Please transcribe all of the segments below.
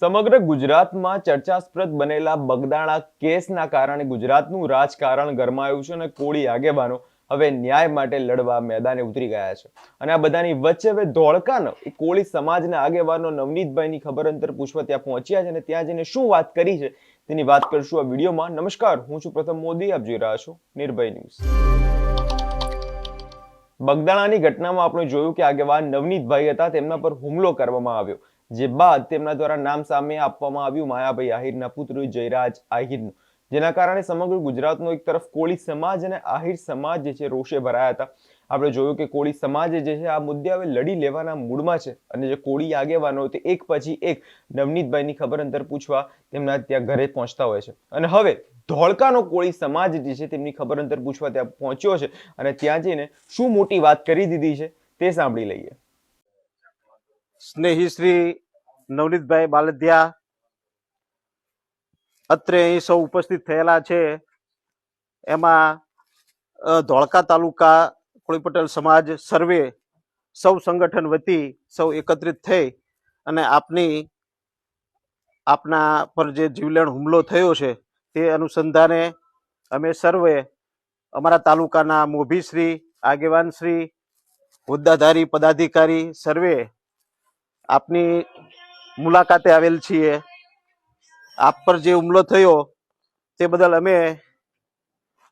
સમગ્ર ગુજરાતમાં ચર્ચાસ્પદ બનેલા બગદાણા કેસના કારણે ગુજરાતનું રાજકારણ ગરમાયું છે અને કોળી આગેવાનો હવે ન્યાય માટે લડવા મેદાને ઉતરી ગયા છે. અને આ બધાની વચ્ચે હવે ધોળકાનો એ કોળી સમાજના આગેવાનો નવનીતભાઈની ખબર અંતર પૂછવા ત્યાં પહોંચ્યા છે અને ત્યાં જઈને શું વાત કરી છે તેની વાત કરશું આ વિડીયોમાં. નમસ્કાર, હું છું પ્રથમ મોદી, આપ જોઈ રહ્યા છો નિર્ભય ન્યૂઝ. બગદાણાની ઘટનામાં આપણે જોયું કે આગેવાન નવનીતભાઈ હતા, તેમના પર હુમલો કરવામાં આવ્યો. જે બાદ તેમના દ્વારા નામ સામે આપવામાં આવ્યું માયાભાઈ આહિરના પુત્ર જયરાજ આહિરનું. જેના કારણે સમગ્ર ગુજરાતનો એક તરફ કોળી સમાજ અને આહિર સમાજ જે છે રોષે ભરાયા હતા. આપણે જોયું કે કોળી સમાજ જે છે આ મુદ્દે હવે લડી લેવાના મૂડમાં છે અને જે કોળી આગેવાનો તે એક પછી એક નવનીતભાઈની ખબર અંતર પૂછવા તેમના ત્યાં ઘરે પહોંચતા હોય છે. અને હવે ધોળકાનો કોળી સમાજ જે છે તેમની ખબર અંતર પૂછવા ત્યાં પહોંચ્યો છે અને ત્યાં જઈને શું મોટી વાત કરી દીધી છે તે સાંભળી લઈએ. સ્નેહી શ્રી નવનીતભાઈ બાલદિયા અત્રે અહીં સૌ ઉપસ્થિત થયેલા છે. એમાં ધોળકા તાલુકા કોળી પટેલ સમાજ સર્વે સૌ સંગઠન વતી સૌ એકત્રિત થઈ અને આપની, આપના પર જે જીવલેણ હુમલો થયો છે તે અનુસંધાને અમે સર્વે અમારા તાલુકાના મોભીશ્રી આગેવાનશ્રી હોદ્દાધારી, પદાધિકારી સર્વે આપની મુલાકાતે આવેલ છીએ. આપ પર જે હુમલો થયો, તે બદલ અમે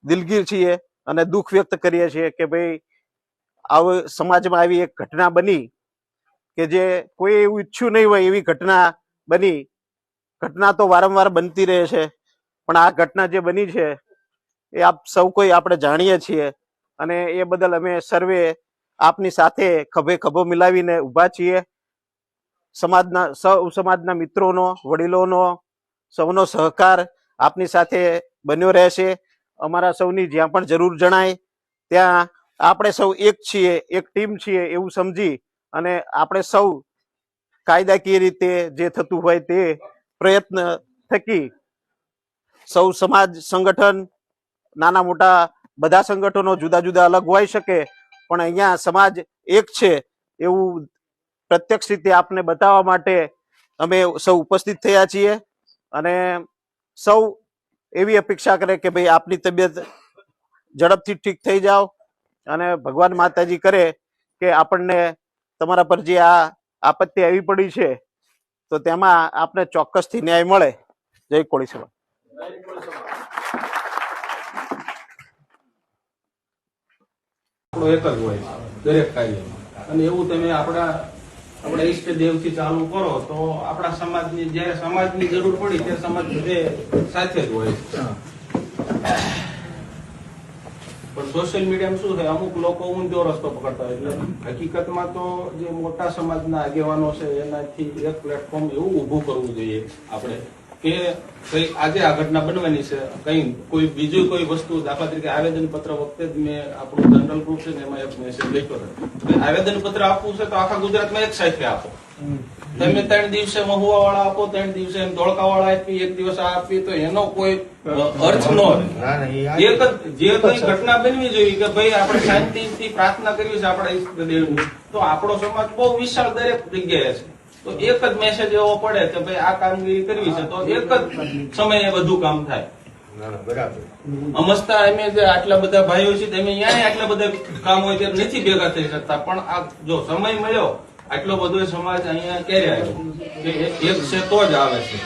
દિલગીર છીએ અને દુઃખ વ્યક્ત કરીએ છીએ કે ભાઈ આવ, સમાજમાં આવી એક ઘટના બની કે જે કોઈ એવું ઈચ્છ્યું નહીં હોય એવી ઘટના બની. ઘટના તો વારંવાર બનતી રહે છે, પણ આ ઘટના જે બની છે, એ આપ સૌ કોઈ આપણે જાણીએ છીએ અને એ બદલ અમે સર્વે આપની સાથે ખભે ખભો મિલાવીને ઊભા છીએ. સમાજના, સૌ સમાજના મિત્રોનો, વડીલોનો, સૌનો સહકાર આપની સાથે બન્યો રહેશે. અમારા સૌની જ્યાં પણ જરૂર જણાય, ત્યાં આપણે સૌ એક છીએ, એક ટીમ છીએ એવું સમજી અને આપણે સૌ કાયદાકીય રીતે જે થતું હોય તે પ્રયત્ન થકી સૌ સમાજ સંગઠન, નાના મોટા બધા સંગઠનો જુદા જુદા અલગ હોઈ શકે, પણ અહીંયા સમાજ એક છે એવું પ્રત્યક્ષ રીતે આપને બતાવવા માટે અમે સૌ ઉપસ્થિત થયા છીએ અને સૌ એવી અપેક્ષા કરે કે ભાઈ આપની તબિયત ઝડપથી ઠીક થઈ જાઓ અને ભગવાન માતાજી કરે કે આપણને તમારા પર જે આ આપત્તિ આવી પડી છે, તો તેમાં આપને ચોક્કસથી ન્યાય મળે. જય કોળી સભા એક જ હોય દરેક કાર્યમાં. અને એવું તમે આપણા આપણા ઈષ્ટ દેવથી ચાલુ કરો તો આપણા સમાજની જ્યારે સમાજની જરૂર પડી ત્યારે સમાજ બધે સાથે જ હોય પણ સોશિયલ મીડિયામાં શું છે અમુક લોકો ઊંધો રસ્તો પકડતા હોય એટલે હકીકતમાં તો જે મોટા સમાજના આગેવાનો છે એનાથી એક પ્લેટફોર્મ એવું ઊભું કરવું જોઈએ આપણે. કે કઈ આજે આ ઘટના બનવાની છે કઈ કોઈ બીજું કોઈ વસ્તુ દાખલા તરીકે આવેદન પત્ર વખતે જ મેં આપણું જનરલ ગ્રુપ છે એમાં એક મેસેજ લખ્યો હતો આવેદન પત્ર આપવું છે તો આખા ગુજરાતમાં એક સાથે આપો. તમે ત્રણ દિવસે મહુવા વાળા આપો ત્રણ દિવસે ધોળકા વાળા આપી એક દિવસ આ આપી તો એનો કોઈ અર્થ ન જ જે કઈ ઘટના બનવી જોઈએ કે ભાઈ આપણે શાંતિથી પ્રાર્થના કરવી છે આપણા ઈષ્ટદેવની તો આપણો સમાજ બહુ વિશાળ દરેક જગ્યાએ છે. તો એક જ મેસેજ એવો પડે કે ભાઈ આ કામગીરી કરવી છે તો એક જ સમયે બધું કામ થાય. અમસ્તા એમ જે આટલા બધા ભાઈઓ છે એમ અહીંયા આટલા બધા કામ હોય ત્યારે નથી ભેગા થઈ શકતા પણ આ જો સમય મળ્યો આટલો બધો સમાજ અહીંયા ક્યારે આવ્યો? એક એક છે તો જ આવે છે.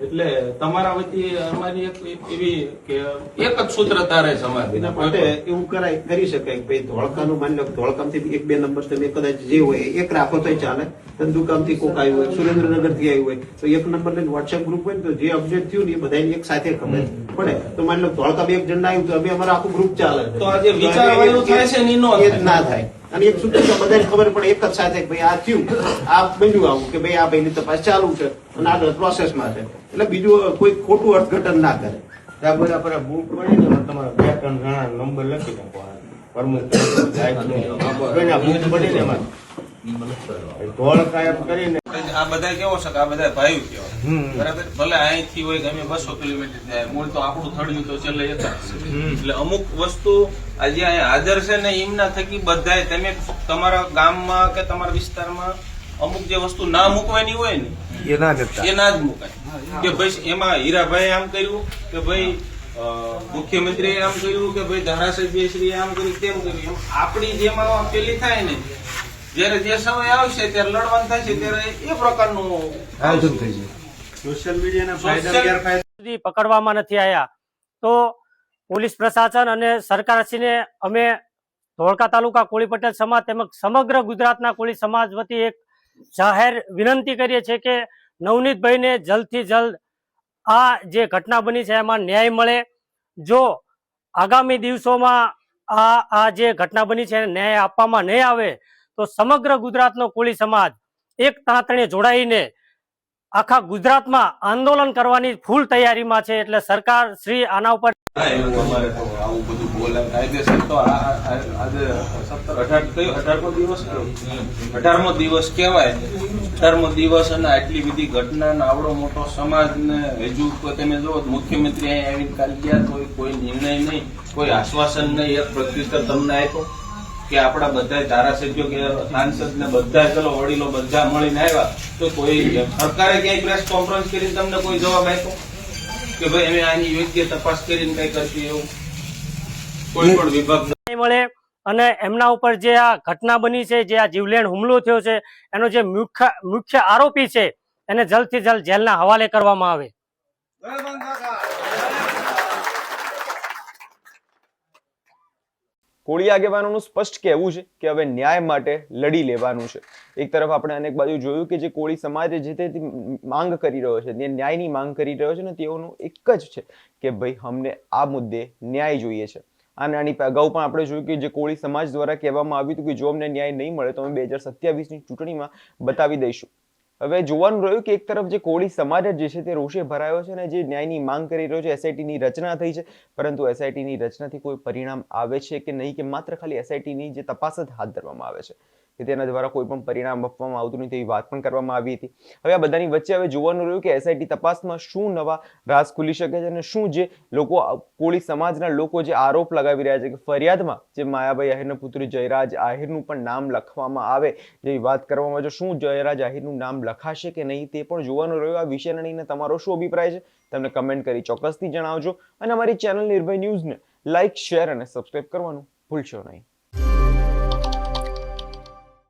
એટલે તમારા વતી અમારી એક એવી કે એક જ સૂત્ર તારે સમાધિ. માટે એવું કરાય કરી શકાય કે ભાઈ ધોળકાનું માની લો ધોળકામથી એક બે નંબર તમે કદાચ જે હોય એક રાખો તો ચાલે. ધંધુકામથી કોક આવ્યું હોય સુરેન્દ્રનગરથી આવ્યું હોય તો એક નંબર લઈને વોટ્સએપ ગ્રુપ હોય ને તો જે અપડેટ થયું ને એ બધાને એક સાથે ખબર. પડે. તો માની લો ધોળકા એક જણ આવ્યું તો અમે અમારું આખું ગ્રુપ ચાલે. તો આજે વિચાર થાય છે એ ના થાય. અને એક સૂત્ર બધાને ખબર પડે એક જ સાથે ભાઈ આ થયું. આ બન્યું આવું કે ભાઈ આ ભાઈની તપાસ ચાલુ છે અને આગળ પ્રોસેસમાં છે. એટલે બીજું કોઈ ખોટું અર્થઘટન ના કરે. ત્યાં બરાબર બુક બની તમારા બે ત્રણ જણા નંબર લખી નાખો પ્રમુખ બુક બની ને એમાં કાયમ કરીને. આ બધા કેવો છે આ બધા ભાઈઓ કેવા? બરાબર? ભલે અહીંથી હોય ગમે બસો કિલોમીટર જાય મૂળ તો આપણું થડ્યું તો છેલ્લે એક એટલે અમુક વસ્તુ આજે અહીંયા હાજર છે ને એમના થકી બધાય તમે તમારા ગામમાં કે તમારા વિસ્તારમાં અમુક જે વસ્તુ ના મૂકવાની હોય ને એ ના એ ના જ મુકાય. કે ભાઈ એમાં હીરાભાઈ આમ કર્યું કે ભાઈ મુખ્યમંત્રી મુખ્યમંત્રીએ આમ કર્યું કે ભાઈ ધારાસભ્ય શ્રી આમ કર્યું તેમ કર્યું. આપણી જેમાં પેલી થાય ને જ્યારે જે સમય આવશે ત્યારે લડવાનું થશે ત્યારે એ પ્રકારનું આયોજન થઈ જાય. સોશિયલ મીડિયાના ફાયદા ગેરફાયદા. સુધી પકડવામાં નથી આવ્યા તો પોલીસ પ્રશાસન અને સરકારશ્રીને અમે ધોળકા તાલુકા કોળી પટેલ સમાજ તેમજ સમગ્ર ગુજરાતના કોળી સમાજ વતી એક જાહેર વિનંતી કરીએ છીએ કે નવનીતભાઈને જલ્દથી જલ્દ આ જે ઘટના બની છે એમાં ન્યાય મળે. જો આગામી દિવસોમાં આ આ જે ઘટના બની છે એને ન્યાય આપવામાં નહીં આવે તો સમગ્ર ગુજરાતનો કોળી સમાજ એક તાંતણે જોડાઈને આખા ગુજરાતમાં આંદોલન કરવાની ફૂલ તૈયારીમાં છે એટલે સરકાર શ્રી આના ઉપર અઢારમો દિવસ? અઢારમો દિવસ કહેવાય. અઢારમો દિવસ અને આટલી બધી ઘટના આવડો મોટો સમાજ ને હજુ તમે જો મુખ્યમંત્રી અહીં આવીને કાલ ગયા કોઈ કોઈ નિર્ણય નહીં, કોઈ આશ્વાસન નહીં, એક પ્રત્યુત્તર તમને આપ્યો. કે આપણા બધા ધારાસભ્યો કે સાંસદ ને બધા ચલો વડીલો બધા મળીને આવ્યા તો કોઈ સરકારે ક્યાંય પ્રેસ કોન્ફરન્સ કરીને તમને કોઈ જવાબ આપ્યો? કે ભાઈ અમે આની યોગ્ય તપાસ કરીને કઈ કરતી એવું? કોઈ પણ વિભાગ મળે. અને એમના ઉપર જે આ ઘટના બની છે જે આ જીવલેણ હુમલો થયો છે એનો જે મુખ્ય મુખ્ય આરોપી છે એને જલ્દથી જલ્દ જેલના હવાલે કરવામાં આવે. કોળી આગેવાનોનું સ્પષ્ટ કહેવું છે કે હવે ન્યાય માટે લડી લેવાનું છે. એક તરફ આપણે અનેક બાજુ જોયું કે જે કોળી સમાજ જે તે માંગ કરી રહ્યો છે, જે ન્યાયની માંગ કરી રહ્યો છે ને તેઓનું એક જ છે કે ભાઈ અમને આ મુદ્દે ન્યાય જોઈએ છે. અને આની અગાઉ પણ આપણે જોયું કે જે કોળી સમાજ દ્વારા કહેવામાં આવ્યું હતું કે જો અમને ન્યાય નહીં મળે તો અમે બે હજાર સત્યાવીસની ચૂંટણીમાં બતાવી દઈશું. હવે જોવાનું રહ્યું કે એક તરફ જે કોળી સમાજ જે છે તે રોષે ભરાયો છે અને જે ન્યાયની માંગ કરી રહ્યો છે એસઆઈટીની રચના થઈ છે, પરંતુ એસઆઈટીની રચનાથી કોઈ પરિણામ આવે છે કે નહીં કે માત્ર ખાલી એસઆઈટીની જે તપાસ જ હાથ ધરવામાં આવે છે? કે તેના દ્વારા કોઈ પણ પરિણામ આપવામાં આવતું નહીં તેવી વાત પણ કરવામાં આવી હતી. હવે આ બધાની વચ્ચે હવે જોવાનું રહ્યું કે એસઆઈટી તપાસમાં શું નવા રાસ ખુલી શકે છે અને શું જે લોકો કોળી સમાજના લોકો જે આરોપ લગાવી રહ્યા છે કે ફરિયાદમાં જે માયાભાઈ આહિરના પુત્ર જયરાજ આહિરનું પણ નામ લખવામાં આવે જેવી વાત કરવામાં આવે શું જયરાજ આહિરનું નામ લખાશે કે નહીં તે પણ જોવાનું રહ્યું. આ વિષયને લઈને તમારો શું અભિપ્રાય છે? તમને કમેન્ટ કરી ચોક્કસથી જણાવજો. અને અમારી ચેનલ નિર્ભય ન્યૂઝને લાઇક શેર અને સબસ્ક્રાઇબ કરવાનું ભૂલશો નહીં.